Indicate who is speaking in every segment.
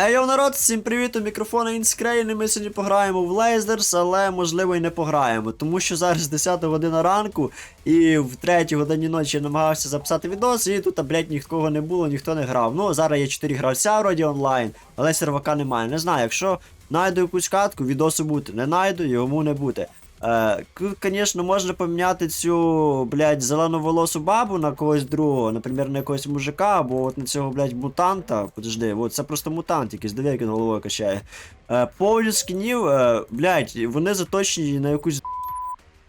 Speaker 1: Ей, народ, всім привіт, у мікрофона Інскрейн, і ми сьогодні пограємо в Лейздерс, але можливо і не пограємо, тому що зараз 10 година ранку, і в 3 годині ночі я намагався записати відос, і тут, а, блядь, нікого не було, ніхто не грав. Ну, зараз є 4 гравця вроді онлайн, але сервака немає. Не знаю, якщо знайду якусь катку, відосу бути. Не знайду, йому не бути. Е, звісно, можна поміняти цю, блядь, зелену волосу бабу на когось другого, наприклад, на якогось мужика, або от на цього, блядь, мутанта. Подожди, от це просто мутант, якийсь диви, як він головою качає. Е, поводу скінів, е, блядь, вони заточені на якусь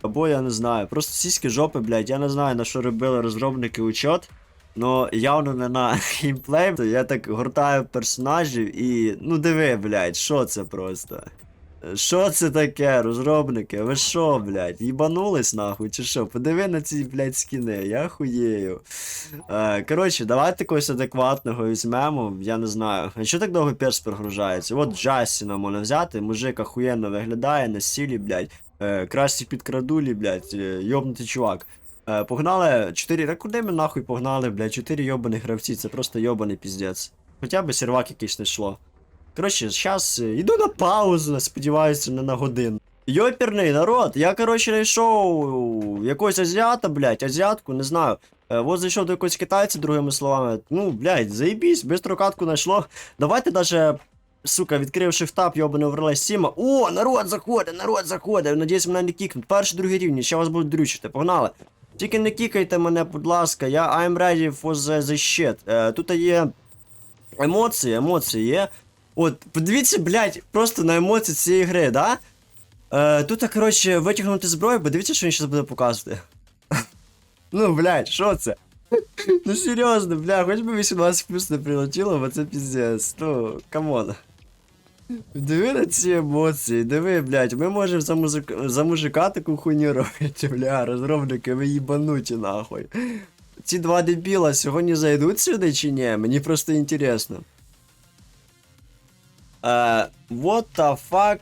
Speaker 1: або я не знаю. Просто сіські жопи, блядь, я не знаю на що робили розробники учет. Ну, явно не на геймплей. Я так гортаю персонажів і. Ну диви, блядь, що це просто? Що це таке, розробники? Ви що, блядь, їбанулись нахуй, чи що? Подиви на ці, блядь, скіни, я хуєю. Е, коротше, давайте когось адекватного візьмемо, я не знаю. А що так довго перс прогружається? От Джастіна можна взяти, мужик охуєнно виглядає на сілі, блядь. Е, красі підкрадулі, блядь, е, йобнутий чувак. Е, погнали 4. Та куди ми нахуй погнали, блядь? 4 йобаних гравці, це просто йобаний піздець. Хоча б сервак якийсь не йшло. Коротше, зараз йду на паузу, сподіваюся, не на годину. Йоперний народ, я, коротше, знайшов якогось азіата, блядь, азіатку, не знаю. Е, вот зайшов до якогось китайця, другими словами. Ну, блядь, заїбісь, бистро катку знайшло. Давайте даже, сука, відкрив шифтап, йобаний оверлей Сіма. О, народ заходить, народ заходить. Надіюсь, мене не кікнуть. Перший, другий рівні, ще вас будуть дрючити, погнали. Тільки не кікайте мене, будь ласка, я I'm ready for the, the shit. Е, тут є емоції, емоції є. От, подивіться, блядь, просто на емоції цієї гри, да? Е, тут, коротше, витягнути зброю, подивіться, що він зараз буде показувати. ну, блядь, що це? ну серйозно, бля, хоч би 18 плюс не прилетіло, бо це піздець. Ну, камон. Диви на ці емоції, диви, блядь, ми можемо за, музик... за мужика таку хуйню робити, бля, розробники, ви їбануті нахуй. Ці два дебіла сьогодні зайдуть сюди чи ні? Мені просто інтересно. Uh, what the fuck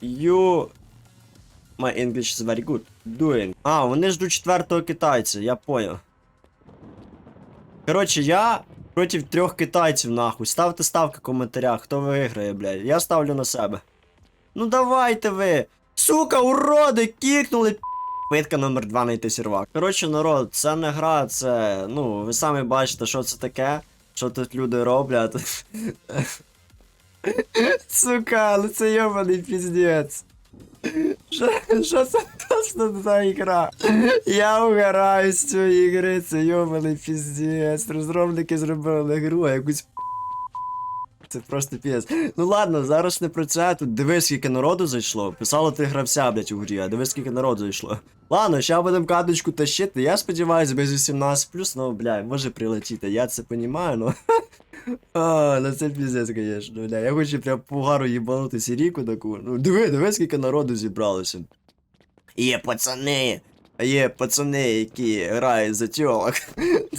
Speaker 1: you... My English is very good. Doing. А, вони ждуть четвертого китайця, я понял. Коротше, я проти трьох китайців, нахуй. Ставте ставки в коментарях, хто виграє, блядь. Я ставлю на себе. Ну давайте ви! Сука, уроди, кікнули! Питка номер 2 знайти сервак. Коротше, народ, це не гра, це. Ну, ви самі бачите, що це таке, що тут люди роблять. Сука, ну це йобаний піздець. Що, це просто за ігра? Я угораю з цієї ігри, це йобаний піздець. Розробники зробили гру, якусь це просто піс. Ну ладно, зараз не про це. Тут дивись, скільки народу зайшло. Писало три гравця, блять, у грі, а дивись, скільки народу зайшло. Ладно, ще будемо каточку тащити. Я сподіваюся, без 18 ну, бля, може прилетіти. Я це понімаю, ну. А, ну це піздець, конечно, бля. Я хочу прям погару їбанути сіріку таку. Ну, диви, диви, скільки народу зібралося. Є пацани. Є пацани, які грають за тьолок.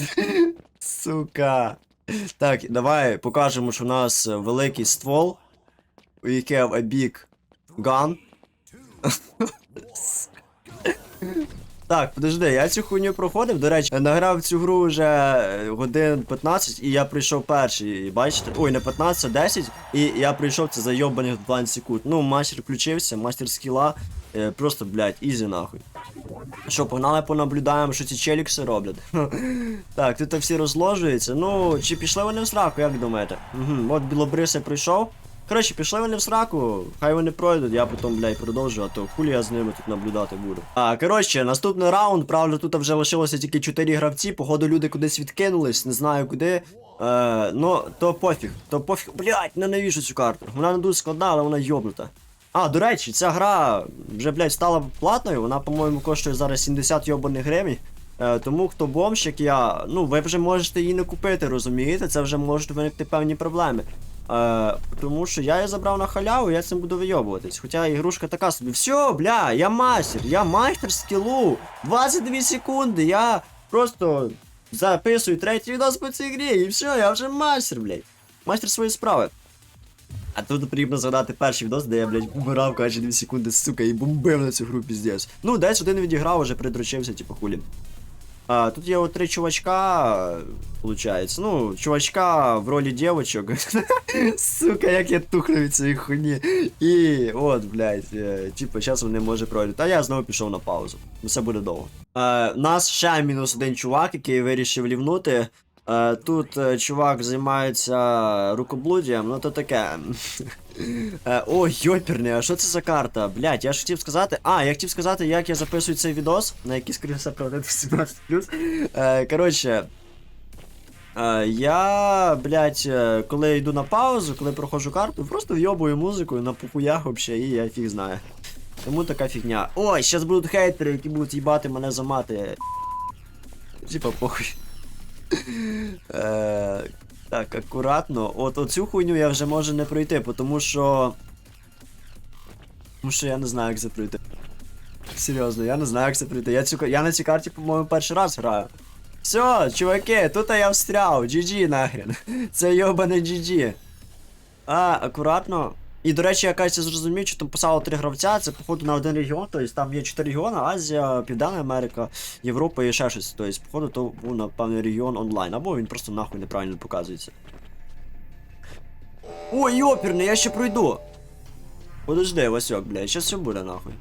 Speaker 1: Сука. Так, давай покажемо, що у нас великий ствол. We have a big gun. Так, подожди, я цю хуйню проходив. До речі, награв цю гру вже е, годин 15, і я прийшов перший. І бачите? Ой, не 15, а 10. І я прийшов це за йобаних 20 секунд. Ну, мастер включився, мастер скіла. Е, просто, блядь, ізі нахуй. Що, погнали понаблюдаємо, що ці челікси роблять. так, тут всі розложуються. Ну, чи пішли вони в сраку, як думаєте? Угу, от білобриси прийшов. Коротше, пішли вони в сраку, хай вони пройдуть, я потім, блядь, продовжу, а то хулі я з ними тут наблюдати буду. А, коротше, наступний раунд, правда, тут вже лишилося тільки 4 гравці, походу люди кудись відкинулись, не знаю куди. Е, ну, то пофіг, то пофіг. Блядь, ненавіжу цю карту. Вона не дуже складна, але вона йобнута. А, до речі, ця гра вже, блядь, стала платною, вона, по-моєму, коштує зараз 70 йобаних гривень. Е, тому хто бомж, як я, ну, ви вже можете її не купити, розумієте? Це вже можуть виникти певні проблеми. Е, тому що я її забрав на халяву, я цим буду вийобуватись. Хоча ігрушка така собі. Все, бля, я мастер, я майстер скілу. 22 секунди, я просто записую третій відос по цій грі, і все, я вже мастер, блядь. Мастер своєї справи. А тут потрібно згадати перший відос, де я, блядь, вмирав каже 2 секунди, сука, і бомбив на цю гру піздець. Ну, десь один відіграв, уже придручився, типу хулі. А, тут є три чувачка, виходить. Ну, чувачка в ролі дівочок. Сука, як я тухну від цієї хуйні. І от, блядь, е, типу, зараз вони може пройдуть. А я знову пішов на паузу. Все буде довго. Е, нас ще мінус один чувак, який вирішив лівнути. Е, тут е, чувак займається рукоблуддям, ну то таке. Е, О, йоперне, а що це за карта? Блять, я ж хотів сказати. А, я хотів сказати, як я записую цей відос, на який правда 18. Е, коротше. Е, я, блять, е, коли йду на паузу, коли проходжу карту, просто вйобую музикою на похуях вообще, і я фіг знаю. Тому така фігня. Ой, зараз будуть хейтери, які будуть їбати мене за мати. Типа похуй. Так, акуратно. От оцю хуйню я вже можу не пройти, тому що. Тому що я не знаю, як це пройти. Серйозно, я не знаю, як це пройти. Я, цю, я на цій карті, по-моєму, перший раз граю. Все, чуваки, тут я встряв. GG нахрен. Це йобане GG. А, акуратно. І, до речі, я кажеться зрозумів, що там писало три гравця, це походу на один регіон, тобто там є чотири регіони, Азія, Південна Америка, Європа і ще щось. Тобто, походу, то був напевно регіон онлайн, або він просто нахуй неправильно показується. Ой, йоперне, я ще пройду. Подожди, Васьок, блядь, щас все буде нахуй.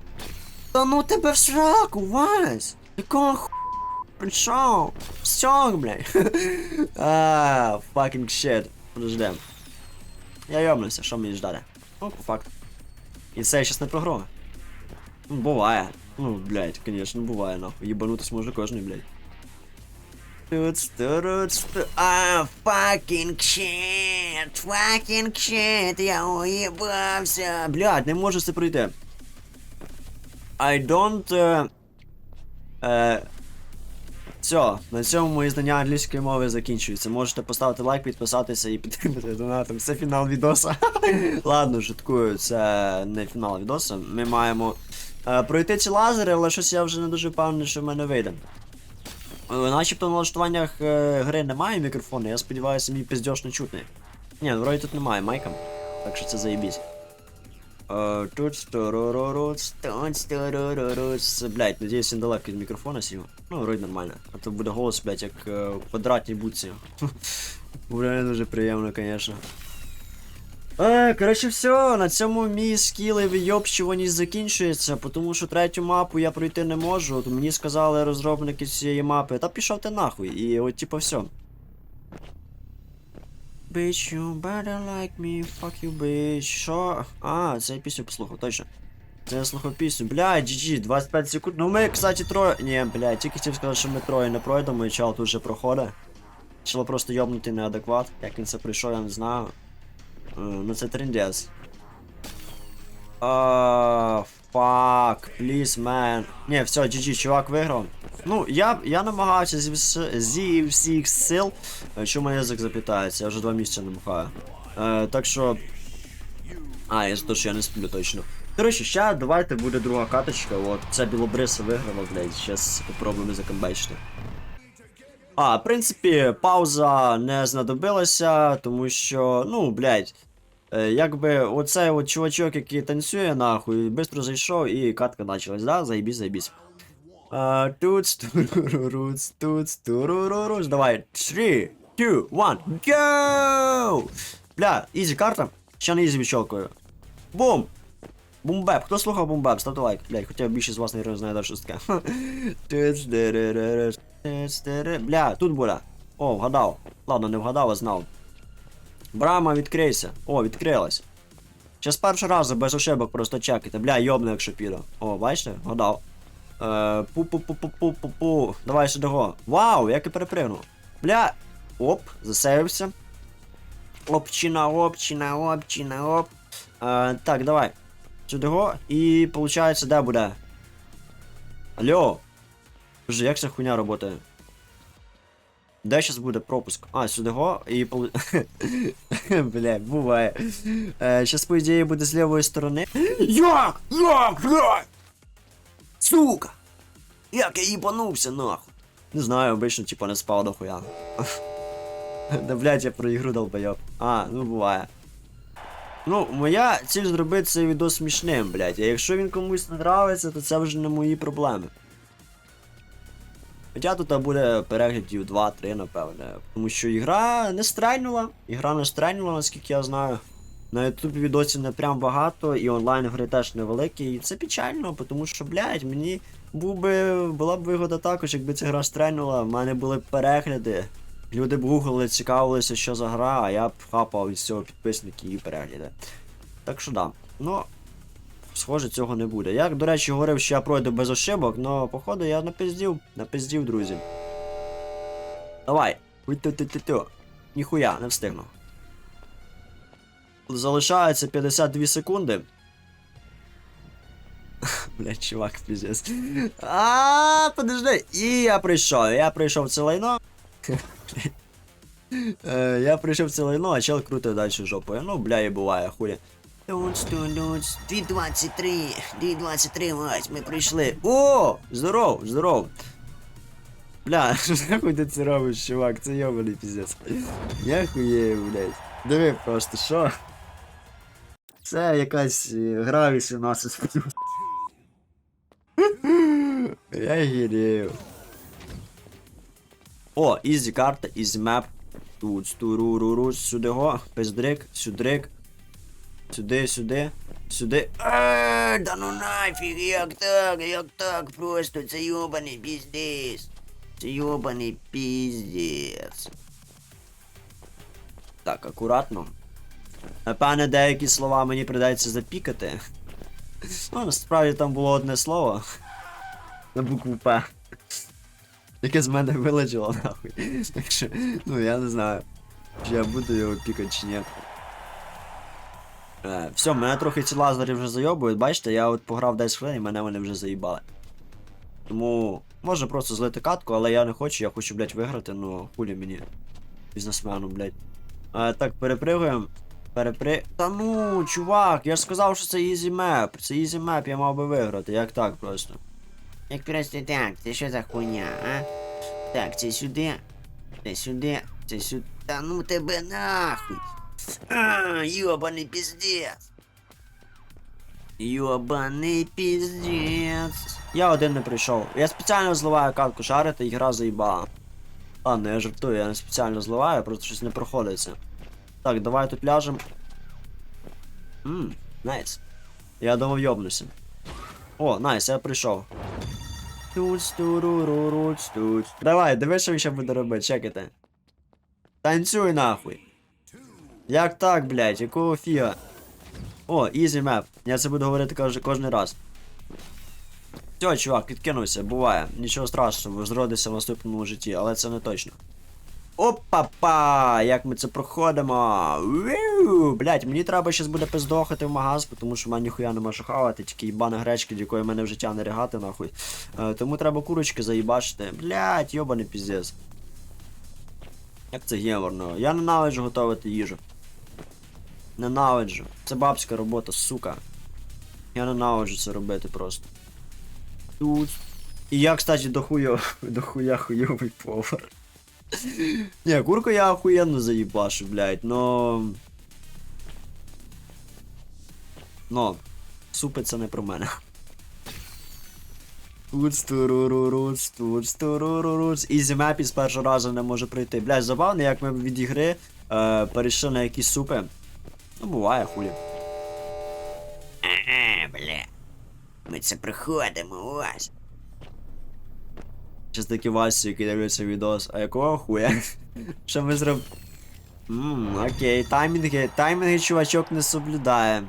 Speaker 1: Та ну тебе в сраку, Вась! Якого ху... прийшов? Все, блядь. А, fucking shit. Подожди. Я йобнувся, що мені ждати? Ну, по факту. І це я щас не програю. Ну, буває. Ну, блядь, конечно, буває, нахуй. Єбанутись може кожний, блядь. Тут, тут, тут. А, fucking shit, fucking shit, я уїбався. Блядь, не можу це пройти. I don't... Uh, uh, все, на цьому мої знання англійської мови закінчуються. Можете поставити лайк, підписатися і підтримати донатом. Це фінал відоса. Ладно, жуткую, це не фінал відоса. Ми маємо е, пройти ці лазери, але щось я вже не дуже впевнений, що в мене вийде. Е, Начебто на налаштуваннях е, гри немає мікрофону, я сподіваюся, мій пиздеж не чутний. Ні, ну вроді тут немає майка, так що це заєбісь. Блять, надіюсь, він далеко від мікрофона сів. Ну, вроді нормально. А то буде голос, блять, як е, в квадратній будці. Буде дуже приємно, конечно. Е, коротше, все, на цьому мій скіл і вийобщуваність закінчується, тому що третю мапу я пройти не можу. От мені сказали розробники цієї мапи, та пішов ти нахуй. І от типа все. Bitch, you better like me, fuck you, bitch. Що? А, це я пісню послухав, точно. Це я слухав пісню. Блядь, GG, 25 секунд. Ну ми, кстати, троє. Ні, блядь, тільки хотів сказати, що ми троє не пройдемо, і чел тут вже проходить. Чел просто йобнутий неадекват. Як він це прийшов, я не знаю. Е, Ну це трендец. А, Фак, please, man. Ні, все, GG, чувак виграв. Ну, я, я намагався зі, зі всіх сил. Е, Що мене язик запитається, я вже два місяці бухаю. Е, так що. А, я за те, що я не сплю точно. Коротше, ще давайте буде друга каточка. От, це білобриса виграла, блядь. Щас попробуємо закомбечити. А, в принципі, пауза не знадобилася, тому що, ну, блядь. Е, якби оцей от чувачок, який танцює, нахуй, бистро зайшов і катка почалась, да? Заєбісь, заєбісь. А, тут стуруруруц, тут стуруруруц. Давай, 3, 2, 1, go! Бля, ізі карта. Ще не ізі відщелкую. Бум! Бумбеп. Хто слухав бумбеп? Ставте лайк. Блядь, хоча більшість з вас не знає, де що це таке. Бля, тут буде. О, вгадав. Ладно, не вгадав, а знав. Брама, відкрийся. О, відкрилась. Ще з першого разу без ошибок просто чекайте. Бля, йобне, якщо піде. О, бачите? Вгадав. Е, Пу-пу-пу-пу-пу-пу-пу. Давай сюди го. Вау, як і перепригнув. Бля. Оп, засейвився. Опчина, опчина, опчина, оп. Е, так, давай. Сюди го. І получається, де буде? Алло. Боже, як ця хуйня працює? Де зараз буде пропуск? А, сюди го і. Бля, буває. Е, щас, по ідеї, буде з лівої сторони. Як? Як? Як? Сука! Як я їбанувся, нахуй? Не знаю, обично, типа, не спав до хуя. Да блядь, я про ігру долбойоб. А, ну буває. Ну, моя ціль зробити цей відео смішним, блядь. А якщо він комусь не нравиться, то це вже не мої проблеми. Хоча тут буде переглядів 2-3, напевне. Тому що ігра не стрельнула. Ігра не стрельнула, наскільки я знаю. На ютубі відосів не прям багато, і онлайн гри теж невеликі. І це печально, тому що, блядь, мені був би, була б вигода також, якби ця гра стрельнула, в мене були б перегляди. Люди б гуглили, цікавилися, що за гра, а я б хапав із цього підписники і перегляди. Так що да. Ну, схоже, цього не буде. Я, до речі, говорив, що я пройду без ошибок, але походу я напиздів, напиздів, друзі. Давай. Ту-ту-ту-ту. Ніхуя, не встигну. Залишається 52 секунди. Блять, чувак, пиздец. А, подожди. І я прийшов. Я прийшов це лайно. Е, Я прийшов це лайно, а чел крутив далі жопою. Ну, бля, і буває, хуя. Тунц, тунц, 223, 223, ось, ми прийшли. О! Здоров, здоров. Бля, нахуй ти це робиш, чувак? Це йобаний піздець. Я хуєю, блядь. Диви просто, що? Це якась е, гра 18 плюс. Я гірів. О, ізі карта, ізі меп. Тут, туруруру, сюди го, пиздрик, сюдрик. Сюди, сюди, сюди. Еee, да ну нафіг, як так, як так, просто це йобаний піздець. Це йобаний піздець. Так, акуратно. Напевне, деякі слова мені придеться запікати. Ну, насправді там було одне слово. На букву П. Яке з мене вилетіло нахуй. Так що, ну я не знаю. Чи я буду його пікати чи ні. Е, все, мене трохи ці лазери вже зайобують, бачите, я от пограв 10 хвилин і мене вони вже заїбали. Тому можна просто злити катку, але я не хочу, я хочу, блядь, виграти, ну хулі мені. Бізнесмену, блядь. Е, так, перепригуємо. Перепри. Та ну, чувак, я ж сказав, що це ізі меп. Це ізі меп, я мав би виграти. Як так просто?
Speaker 2: Як просто так, це що за хуйня, а? Так, це сюди, це сюди, це сюди. Та ну тебе нахуй. А, йобаний піздець. Йобаний піздець.
Speaker 1: Я один не прийшов. Я спеціально зливаю катку шарити і гра заїбала. Ладно, я жартую, я не спеціально зливаю, просто щось не проходиться. Так, давай тут ляжем. Ммм, найс. Я думав йобнуся. О, найс, я прийшов. Туруруруц, туц. Давай, диви, що він буде робити, чекайте. Танцюй нахуй. Як так, блядь, якого фіга? О, ізі меп. Я це буду говорити кож- кожен раз. Все, чувак, відкинувся, буває. Нічого страшного, зродися в наступному житті, але це не точно. Опа-па! Як ми це проходимо? Блять, мені треба щас буде пиздохати в магаз, тому що в мене ніхуя нема що хавати, тільки їбана гречка, до якої мене в життя не ригати, нахуй. Е, тому треба курочки заїбачити. Блять, йобаний піздець. Як це геморно? Я ненавиджу готувати їжу. Ненавиджу. Це бабська робота, сука. Я ненавиджу це робити просто. Тут. І я, кстати, дохуя, дохуя хуйовий повар. Ні, курку я охуєнно заїбашу, блядь, но. Но. Супи це не про мене. Ізі мепі з першого разу не може пройти. Блядь, забавно, як ми від ігри е, перейшли на якісь супи. Ну, буває, хулі.
Speaker 2: Ага, бля. Ми це проходимо, ось.
Speaker 1: Щас такі Васі, які дивляться відос. А якого хуя? Що ми зроб... Ммм, окей, таймінги, таймінги чувачок не соблюдає.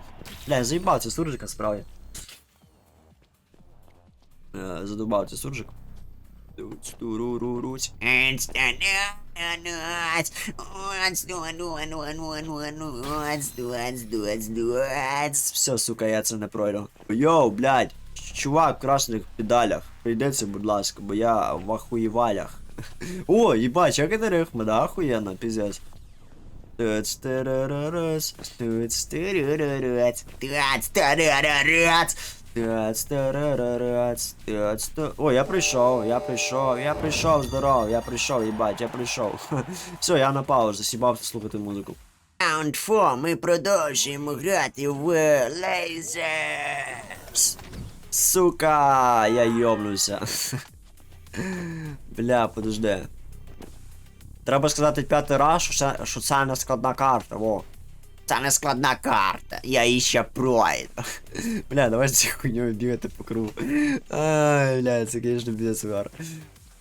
Speaker 1: Бля, заїбав це суржика справді. Е, задубав це суржик. Все, сука, я це не пройду. Йоу, блядь, чувак в красних педалях. Прийдеться, будь ласка, бо я в ахуєвалях. О, їбать, як это рифма, да, охуєнно, піздець. Туц, О, я прийшов, я прийшов, я прийшов, здоров, я прийшов, їбать, я прийшов. Все, я на паузу, сібався слухати музику.
Speaker 2: Раунд 4, ми продовжуємо грати в Lasers.
Speaker 1: Сука, я йобнувся. Бля, подожди. Треба сказати п'ятий раз, що це, що це не складна карта, во.
Speaker 2: Це не складна карта, я її ще пройду.
Speaker 1: Бля, давай з цією хуйньою бігати по кругу. Ай, бля, це, звісно, бізнес угар.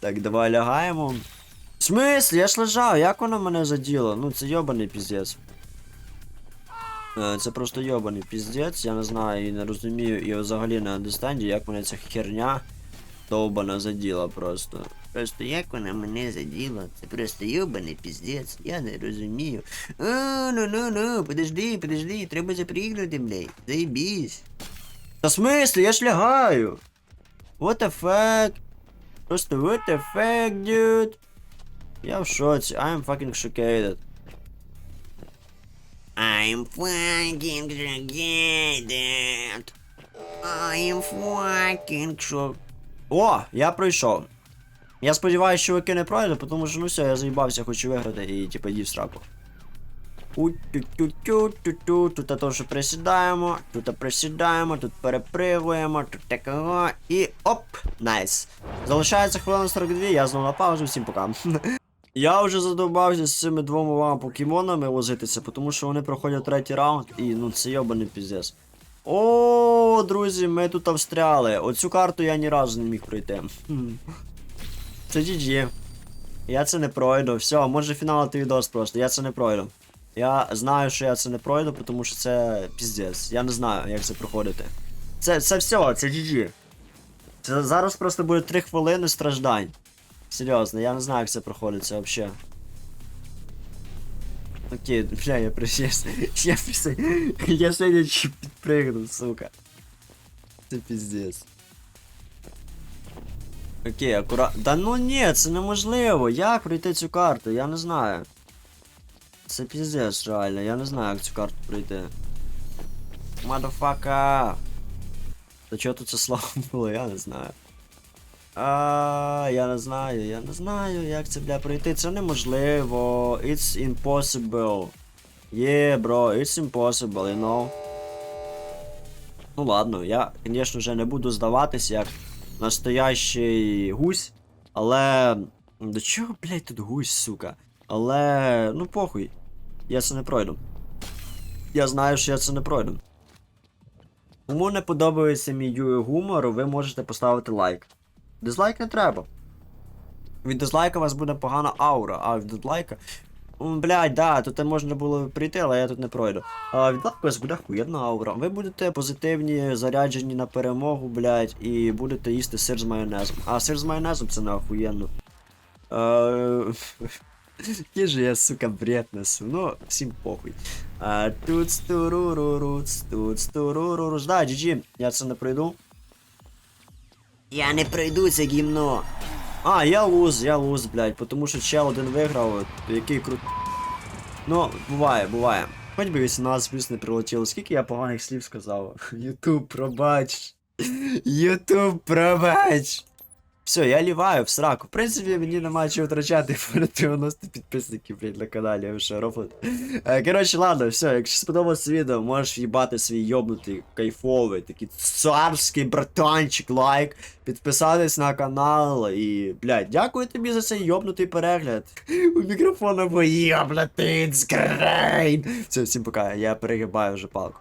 Speaker 1: Так, давай лягаємо. В я ж лежав, як воно мене заділо? Ну, це йобаний піздець. Е, Це просто йобаний піздець, я не знаю і не розумію, і взагалі не андестенді, як мене ця херня довбана заділа просто.
Speaker 2: Просто як вона мене заділа, це просто йобаний піздець, я не розумію. А, ну ну ну, подожди, подожди, треба запригнути, блядь, заєбісь.
Speaker 1: Та смислі, я ж лягаю. What the fuck? Просто what the fuck, dude? Я в шоці, I'm fucking shockated.
Speaker 2: I'm fucking shocked. I'm fucking shocked.
Speaker 1: О, я пройшов. Я сподіваюся, що вики не пройду, тому що ну все, я заїбався, хочу виграти і типу йди в сраку. У-тю-тю-тю-тю-тю, Тут теж присідаємо, тут присідаємо, тут перепригуємо, тут такого і оп! Найс. Залишається хвилина 42, я знову на паузу, всім пока. Я вже задовбався з цими двома вам покемонами возитися, тому що вони проходять третій раунд, і ну це йобаний піздець. О, друзі, ми тут встряли. Оцю карту я ні разу не міг пройти. Це GG. Я це не пройду. Все, може фіналити відос просто. Я це не пройду. Я знаю, що я це не пройду, тому що це піздець. Я не знаю, як це проходити. Це, це все, це GG. Це зараз просто буде 3 хвилини страждань. Серйозно, я не знаю, як це проходиться взагалі. Окей, бля, я присів. Я присів. Я сьогодні підпригнув, сука. Це піздець. Окей, акура... Да ну ні, це неможливо. Як пройти цю карту? Я не знаю. Це піздець, реально, я не знаю, як цю карту пройти. Мадафака. Та чого тут це слава було, я не знаю. А, я не знаю, я не знаю, як це бля пройти. Це неможливо. It's impossible. Yeah, bro, it's impossible, you know. Ну ладно, я, звісно, вже не буду здаватись як настоящий гусь, але. До чого, блядь, тут гусь, сука? Але. ну похуй. Я це не пройду. Я знаю, що я це не пройду. Кому не подобається мій гумор, ви можете поставити лайк. Дизлайк не треба. Від дизлайка у вас буде погана аура, а від дизлайка. Блядь, да, тут можна було прийти, але я тут не пройду. А від вас буде хуєдна аура. Ви будете позитивні, заряджені на перемогу, блядь, і будете їсти сир з майонезом. А сир з майонезом це не охуєнно. Який же я, сука, бред несу. Ну, всім похуй. А, тут стуруруру, тут стуруруру. Да, GG, я це не пройду.
Speaker 2: Я не пройду це гімно.
Speaker 1: А, я луз, я луз, блядь, потому що чел один виграв, який крут. Ну, буває, буває. Хоч би 18 плюс не прилетіло. Скільки я поганих слів сказав? Ютуб, пробач. Ютуб, пробач. Все, я ліваю в сраку. В принципі, мені немає чого втрачати понад 90 підписників, блядь, на каналі, я вже роблю. Е, Коротше, ладно, все, якщо сподобалось відео, можеш в'їбати свій йобнутий, кайфовий, такий царський братанчик, лайк, підписатись на канал і, блядь, дякую тобі за цей йобнутий перегляд. У мікрофона бо йобнутий скрейн. Все, всім пока, я перегибаю вже палку.